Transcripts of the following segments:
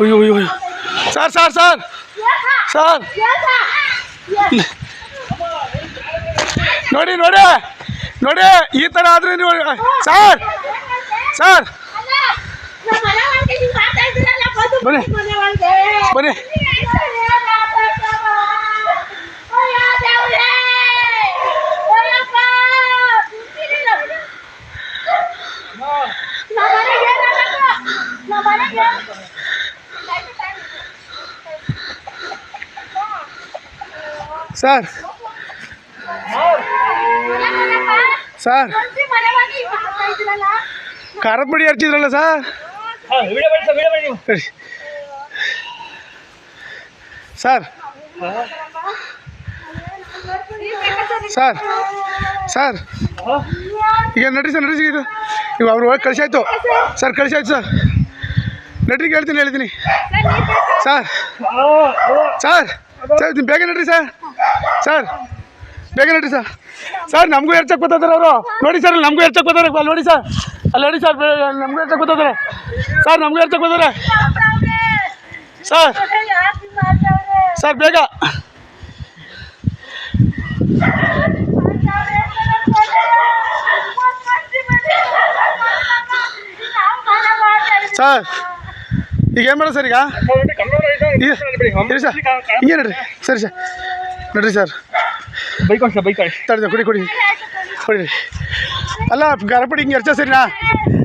ಅಯ್ಯೋ ಅಯ್ಯೋ ಅಯ್ಯೋ. Sir sir sir. ಸರ್. ನೋಡಿ ನೋಡಿ. ನೋಡಿ ಈ ಥರ ಆದರೆ ನೀವು ಸರ್. ಸರ್. ಬನ್ನಿ. ಬನ್ನಿ. ಸರ್. ಸರ್. ಖಾರದ ಪುಡಿ ಹಚ್ಚಿದ್ರಲ್ಲ ಸರ್? ಸರಿ. ಸರ್. ಸರ್. ಈಗ ನಡ್ರಿ ಸರ್, ನಡ್ರಿ ಇದು. ಇವಾಗ ಅವ್ರು ಹೋಗಿ ಕಳಿಸಾಯ್ತು. Sir ಕಳಿಸಾಯ್ತು sir. ನಡ್ರಿ ಹೇಳ್ತೀನಿ ಹೇಳ್ತೀನಿ. ಸರ್. ಸರ್ ಸರ್ ಬೇಗ ನಡ್ರಿ ಸರ್. ಸರ್ ಬೇಗ ನೋಡಿ ಸರ್. ಸರ್ ನಮಗೂ ಎರ್ಚಕ್ಕೆ ಗೊತ್ತಾದ್ರೆ ಅವರು. ನೋಡಿ ಸರ್ ನಮಗೂ ಎರ್ಚಕ್ಕೆ ಗೊತ್ತಾರೆ ಅಲ್ಲಿ ನೋಡಿ ಸರ್. ಅಲ್ಲಿ ನೋಡಿ ಸರ್ ನಮಗೂ ಎರ್ಚಕ್ಕೆ ಗೊತ್ತಾದ್ರೆ ಸರ್ ನಮಗೂ ಎರ್ಚಕ್ಕೆ ಗೊತ್ತಾರೆ ಸರ್ ಸರ್ ಬೇಗ. ಸರ್ ಈಗ ಏನು ಮಾಡೋದು ಸರ್ ಈಗ? ಸರ್. ಹಿಂಗೆ ನಡ್ರಿ. ಸರಿ ಸರ್. ನಡ್ರಿ ಸರ್. ಬೈಕ್ ಸರ್ ಬೈಕ್ ತಡೆದ ಕುಡಿ ಕುಡಿ. ಕುಡಿ. ಅಲ್ಲ ಕರಪುಡಿ ಹಿಂಗೆ ಎರ್ಚ ಸರಿನಾ?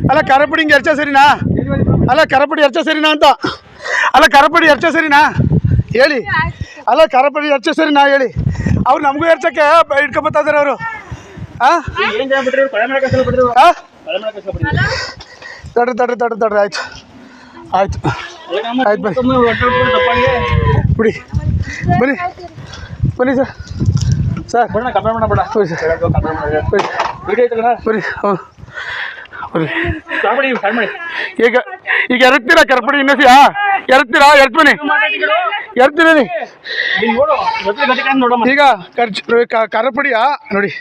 ಅಲ್ಲ ಕರಪುಡಿ ಹಿಂಗೆ ಎರ್ಚ ಸರಿನಾ? ಅಲ್ಲ ಕರಪುಡಿ ಎರ್ಚ ಸರಿನಾ ಅಂತ? ಅಲ್ಲ ಕರಪುಡಿ ಎರ್ಚ ಸರಿನಾ? ಹೇಳಿ. ಅಲ್ಲ ಕರಪುಡಿ ಎರ್ಚ ಸರಿನಾ? ಹೇಳಿ. ಅವ್ರು ನಮಗೂ ಎರ್ಚಕ್ಕೆ ಇಟ್ಕೊಬತ್ತಾ ಇದಾರೆ ಅವರು. ಹಾಂ ದೊಡ್ಡ ದೊಡ್ಡ ಹೆಸರು ಬಿಟ್ರಿ ತಡ್ರಿ ತಡ್ರಿ ತಡ್ರಿ ತಡ್ರಿ. ಆಯ್ತು. ಆಯ್ತು. ಆಯ್ತು ಬನ್ನಿ. ಬಿಡಿ ಬನ್ನಿ. ಬನ್ನಿ ಸರ್. ಸರ್. ಬಣ್ಣ ಕಂಪೇರ್ ಮಾಡಬೇಡ. ಬನ್ನಿ ಸರ್. ವಿಡಿಯೋ ಐತಲ್ಲ ಬನ್ನಿ ಹ್ಞೂ ಈಗ ಈಗ ಎರಡ್ತೀರಾ ಕರ್ಪಡಿ ಇನ್ನಸಿಯಾ ಎರಡ್ತೀರಾ? ಎರಡ್ ಎರ್ತೀನಿ ಈಗ ಖರ್ಚು ಕರಪಡಿಯಾ ನೋಡಿ.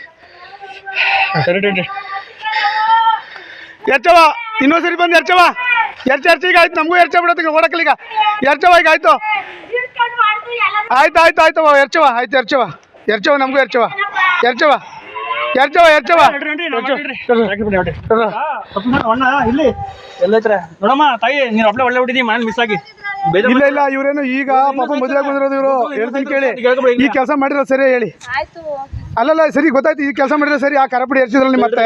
ಎರ್ಚವ ಇನ್ನೊಂದ್ಸರಿ ಬಂದು ಎರ್ಚವ ಎರ್ಚ ಎರ್ಚ ಈಗ ಆಯ್ತು. ನಮಗೂ ಎರ್ಚ ಬಿಡತ್ತೆ ಓಡಕ್ಕಲ್ಲ ಈಗ. ಎರ್ಚವ ಈಗ ಆಯ್ತು. ಆಯ್ತು ಆಯ್ತು ಆಯ್ತು ಎರ್ಚವ ಆಯ್ತು ಎರ್ಚವ ಎರ್ಚವ ನಮಗೂ ಎರ್ಚವ ಎರ್ಚವ ಎರ್ಚವ ಎರ್ಚವ ಇಲ್ಲಿ. ಎಲ್ಲೈತ್ರ ನೋಡಮ್ಮ ತಾಯಿ ನೀನು ಅಪ್ಲೆ ಒಳ್ಳೆ ಬಿಟ್ಟಿದ್ದೀವಿ ಮನೇಲಿ ಮಿಸ್ ಆಗಿ. ಇಲ್ಲ ಇಲ್ಲ ಇವ್ರೇನು ಈಗ ಪಾಪ ಮದುವೆ ಬಂದಿರೋದು ಇವರು. ಹೇಳ್ತೀನಿ ಕೇಳಿ. ಈ ಕೆಲಸ ಮಾಡಿರೋ ಸರಿ ಹೇಳಿ. ಆಯ್ತು. ಅಲ್ಲಲ್ಲ ಸರಿ ಗೊತ್ತಾಯ್ತು. ಈ ಕೆಲಸ ಮಾಡಿರೋ ಸರಿ ಆ ಕರಪಡಿ ಎರ್ಚಿದ್ರಲ್ಲಿ ಮತ್ತೆ